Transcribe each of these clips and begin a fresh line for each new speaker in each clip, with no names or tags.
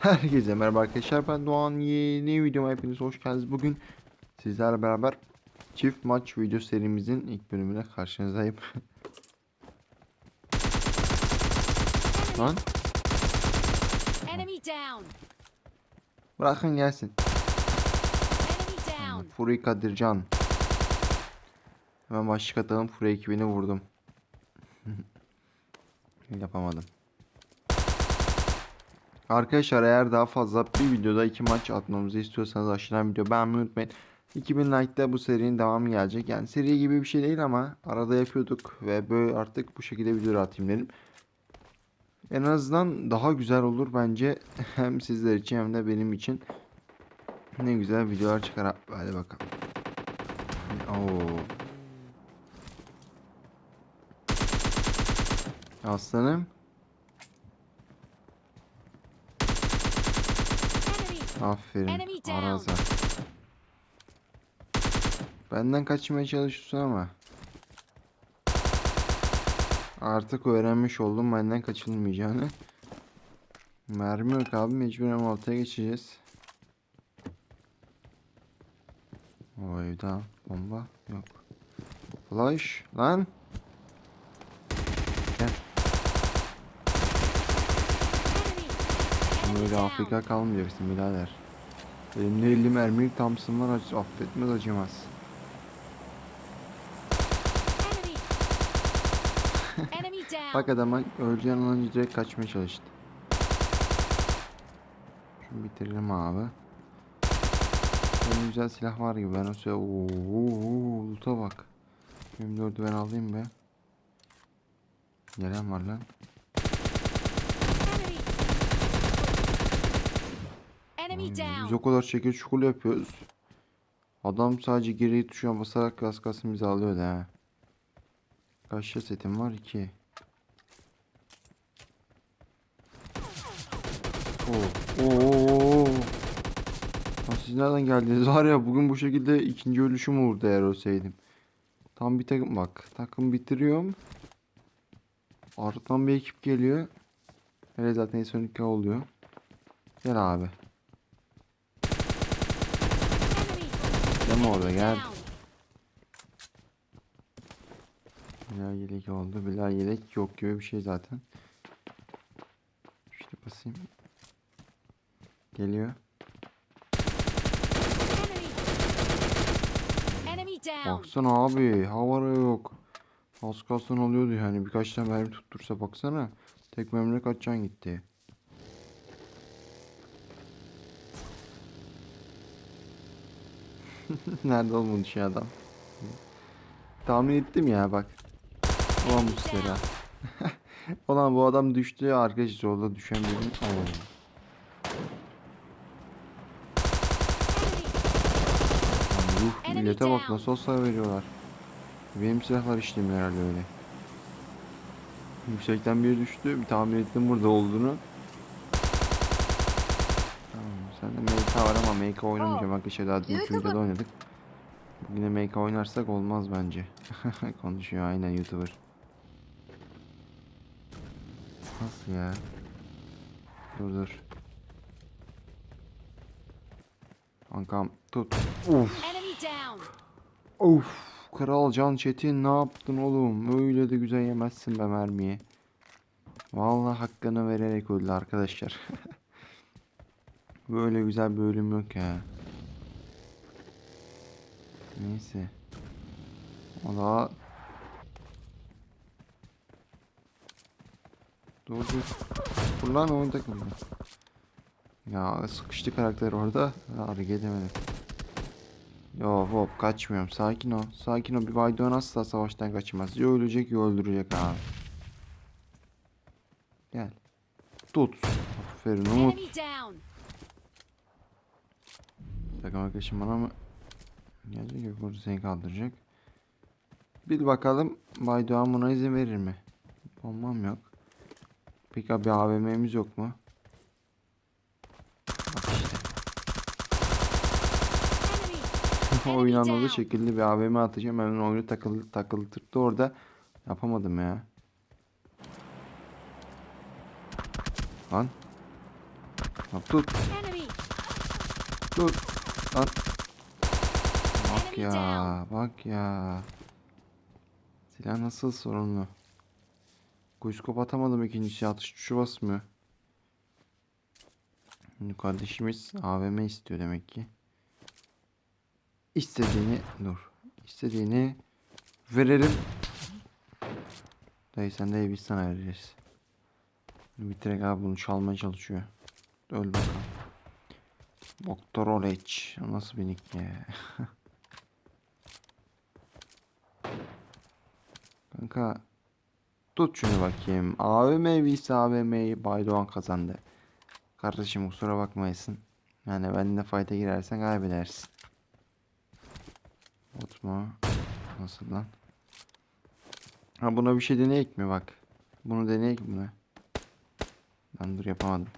Herkese merhaba arkadaşlar ben Doğan yeni videoma hepiniz hoş geldiniz. Bugün sizlerle beraber çift maç video serimizin ilk bölümüne karşınızdayım. Lan bırakın gelsin. Furi Kadircan. Hemen başlık atalım Furi ekibini vurdum. Yapamadım. Arkadaşlar eğer daha fazla bir videoda iki maç atmamızı istiyorsanız aşağıdan video beğenmeyi unutmayın. 2000 like'da bu serinin devamı gelecek. Yani seri gibi bir şey değil ama arada yapıyorduk ve böyle artık bu şekilde video atayım dedim. En azından daha güzel olur bence hem sizler için hem de benim için. Ne güzel videolar çıkar. Hadi bakalım. Oo. Aslanım.
Enemy.
Aferin. Araza. Benden kaçmaya çalışıyorsun ama. Artık öğrenmiş oldum benden kaçılmayacağını. Mermi yok abi mecburen ortaya geçeceğiz. O evde bomba yok. Flash lan. Gel. Böyle. Afrika kalmayacaksın birader. Elimde 50 mermilik Thompson var affetmez acımaz. Bak adama öleceğin an önce direkt kaçmaya çalıştı. Şunu bitirelim abi. Benim güzel silah var gibi ben o sıra ooo loot'a bak. Benim dördü ben alayım be. Gelen var lan.
Enemy. Down.
Biz o kadar şekil çukur yapıyoruz. Adam sadece geri tuşuna basarak gaz kasını bize alıyor da ha. Kaç setim var? 2. Oo. Oo. Lan siz nereden geldiniz? Var ya bugün bu şekilde ikinci ölüşüm olurdu eğer ölseydim. Tam bir takım bak. Takım bitiriyorum. Ardından bir ekip geliyor. Hele zaten son iki oluyor. Gel abi. Deme orada gel. Bilal yelek oldu. Bilal yelek yok gibi bir şey zaten. İşte basayım. Geliyor. Baksana abi. Havara yok. Az kalsın oluyordu yani. Birkaç tane mermi tuttursa baksana. Tek mermiyle kaç can gitti. Nerede olmadı şey adam? Tahmin ettim ya bak. Ulan bu sıra. Ulan bu adam düştü arkadaş yolda düşen. Lan yuh
Enemy
millete bak nasıl hasar veriyorlar. Benim silahlar işlemiyor herhalde öyle. Yüksekten biri düştü. Bir tahmin ettim burada olduğunu. Sen de MK var ama MK oynamayacağım arkadaşlar. Daha dünkü videoda oynadık. Bugün de MK oynarsak olmaz bence. Konuşuyor aynen YouTuber. Nasıl ya? Dur dur. Kankam tut. Uf. Of. Kral Can Çetin ne yaptın oğlum? Öyle de güzel yemezsin be mermiyi. Vallahi hakkını vererek öldü arkadaşlar. Böyle güzel bir ölüm yok ya. Neyse. O da Dur dur. Dur lan oyun takıldı. Ya sıkıştı karakter orada. Hareket edemedim. Yo hop kaçmıyorum. Sakin ol. Sakin ol. Bir Vaydon asla savaştan kaçmaz. Ya ölecek ya öldürecek abi. Gel. Tut. Aferin Umut. Takım arkadaşım bana mı? Gelecek yok burada seni kaldıracak. Bir bakalım Bay Doğan buna izin verir mi? Bombam yok. Peki abi AVM'miz yok mu? Bak işte. Oyun anladığı şekilde bir AVM atacağım. Hemen oyunu takıldı takıltırdı orada. Yapamadım ya. Lan. Tut tut. Lan. Bak ya bak ya. Silah nasıl sorunlu. Kuyuskop atamadım ikincisi atış tuşu basmıyor. Şimdi kardeşimiz AVM istiyor demek ki. İstediğini dur. İstediğini verelim. Dayı sen de biz sana vereceğiz. Bitirek abi bunu çalmaya çalışıyor. Öl bakalım. Doktor Oleç. Nasıl bir nick ya? Kanka tut şunu bakayım. AVM vs AVM'yi Baydoğan kazandı. Kardeşim kusura bakmayasın. Yani benimle fight'a girersen kaybedersin. Bot mu? Nasıl lan? Ha buna bir şey deneyek mi bak. Bunu deneyek mi? Lan dur yapamadım.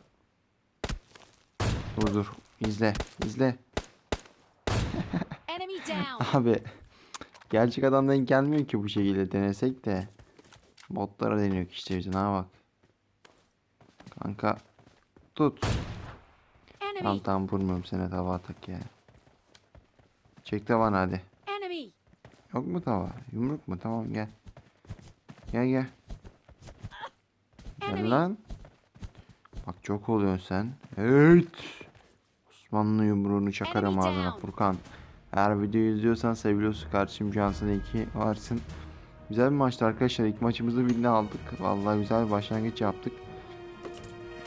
Dur dur. İzle. izle. Abi gerçek adam denk gelmiyor ki bu şekilde denesek de. Botlara deniyor işte yüzüne ha bak. Kanka tut. Tamam tamam vurmuyorum seni tava atak ya. Çek tavan hadi. Yok mu tava? Yumruk mu? Tamam gel. Gel gel. Gel lan. Bak çok oluyorsun sen. Evet. Osmanlı yumruğunu çakarım ağzına. Furkan. Eğer videoyu izliyorsan seviyorsun kardeşim Cansın iyi ki varsın. Güzel bir maçtı arkadaşlar. İlk maçımızı birlikte aldık. Vallahi güzel bir başlangıç yaptık.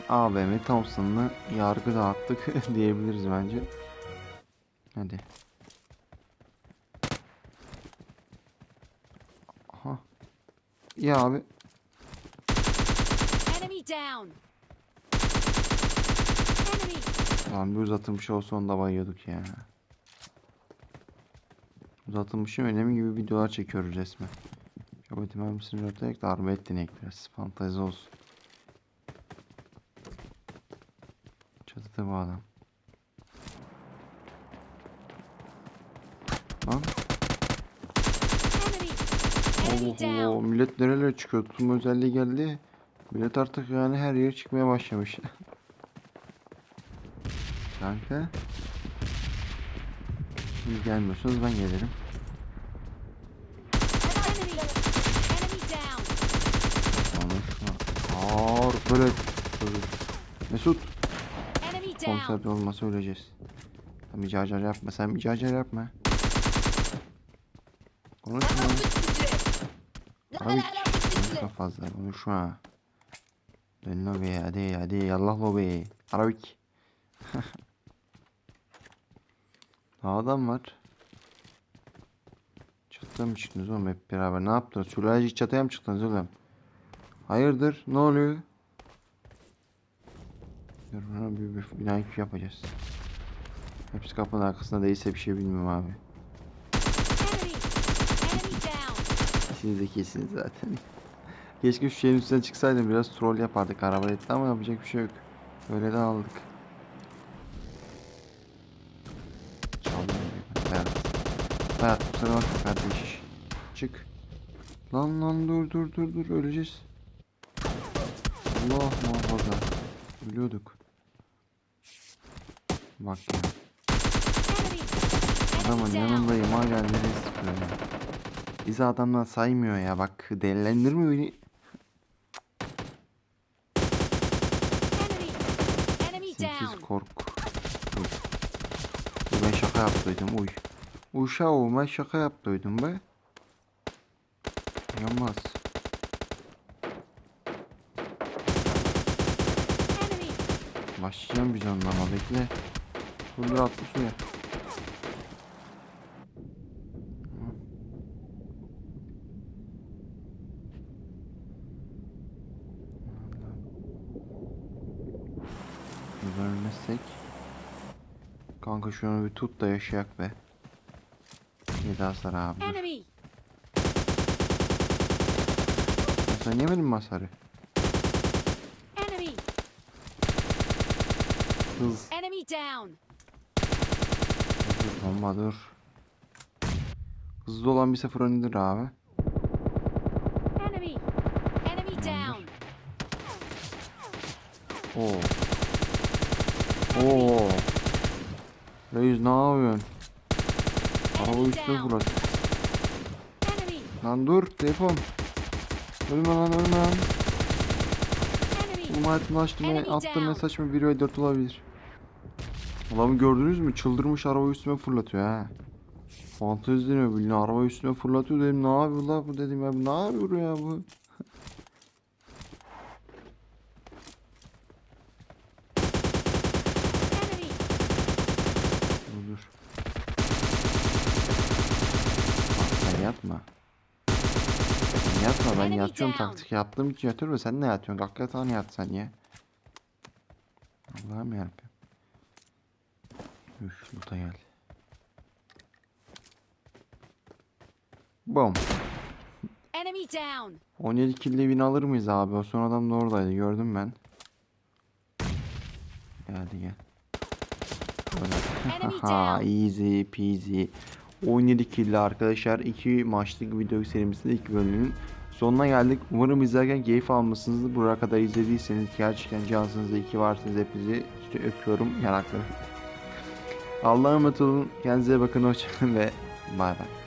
ABM Thompson'la yargı dağıttık diyebiliriz bence. Hadi. Aha. İyi abi.
Enemy down. Enemy.
Tamam bir uzatılmış olsa onu da bayıyorduk ya. Uzatılmışın önemi gibi videolar çekiyoruz resmen. Kabul mermisini örterek de arma et denek biraz. Fantezi olsun. Çatıda bu adam. Lan. Oho
down.
millet nerelere çıkıyor? Tutma özelliği geldi. Millet artık yani her yere çıkmaya başlamış. Kanka. Siz gelmiyorsunuz ben gelirim. Ağır böyle. Mesut. Konser olmasa öleceğiz. Sen bir car car yapma. Sen bir car car yapma. Konuşma. Abi konuşma fazla. Konuşma. Dön lobi hadi hadi yallah lobi. Arabik. Adam var. Çatıya mı çıktınız oğlum hep beraber? Ne yaptınız? Sülacık çatıya mı çıktınız oğlum? Hayırdır? Ne oluyor? Dur bir, bir bina yapacağız. Hepsi kapının arkasında değilse bir şey bilmiyorum abi. Siz de kesiniz zaten. Keşke şu şeyin üstüne çıksaydım biraz troll yapardık araba etti ama yapacak bir şey yok. Öyle de aldık. Hayat kusura bakma kardeş. Çık. Lan lan dur dur dur dur öleceğiz. Allah muhafaza. Ölüyorduk. Bak ya. Adamın yanındayım hala nereye sıkıyor ya. Bizi adamlar saymıyor ya bak delilendirme beni. Sinsiz kork. Uy, Ben şaka yaptıydım uy. Uşağım ben şaka yaptıydım be. Yanmaz. Başlayacağım bir canlı ama bekle. Dur atlı suya. Ölmezsek. Kanka şunu bir tut da yaşayak be. Bir daha sar abi. dur.
Enemy.
Ya Sen yemedin mi hasarı?
Enemy.
Hız.
Enemy down.
Dur bomba dur. Hızlı olan bir sefer öndedir abi.
Enemy. Enemy down.
Oo. Oo. Reis ne yapıyorsun?
Down.
fırlat.
Enemy.
Lan dur telefon. Ölme lan ölme lan.
Enemy.
Bu hayatımda açtığım
Enemy
attığım
down.
mesaj mı 1 ve 4 olabilir. Adamı gördünüz mü? Çıldırmış araba üstüme fırlatıyor ha. Fantezi deniyor bildiğin araba üstüme fırlatıyor dedim ne yapıyor la bu dedim ya ne yapıyor ya bu.
Enemy.
Dur dur. Bak sen yatma. Sen yatma ben yatıyorum taktik yaptığım için yatıyorum ve sen ne yatıyorsun? Kalk yatağına yat sen ya. Allah'ım yarabbim. Üf loot'a gel. Bom.
Enemy down.
17 kill'le win alır mıyız abi? O son adam da oradaydı gördüm ben. Geldi gel. Haha easy peasy. 17 kill'le arkadaşlar 2 maçlık video serimizde ilk bölümünün sonuna geldik. Umarım izlerken keyif almışsınızdır. Buraya kadar izlediyseniz gerçekten cansınız da iki varsınız hepinizi işte öpüyorum yanakları. Allah'a emanet olun. Kendinize bakın. Hoşçakalın ve bay bay.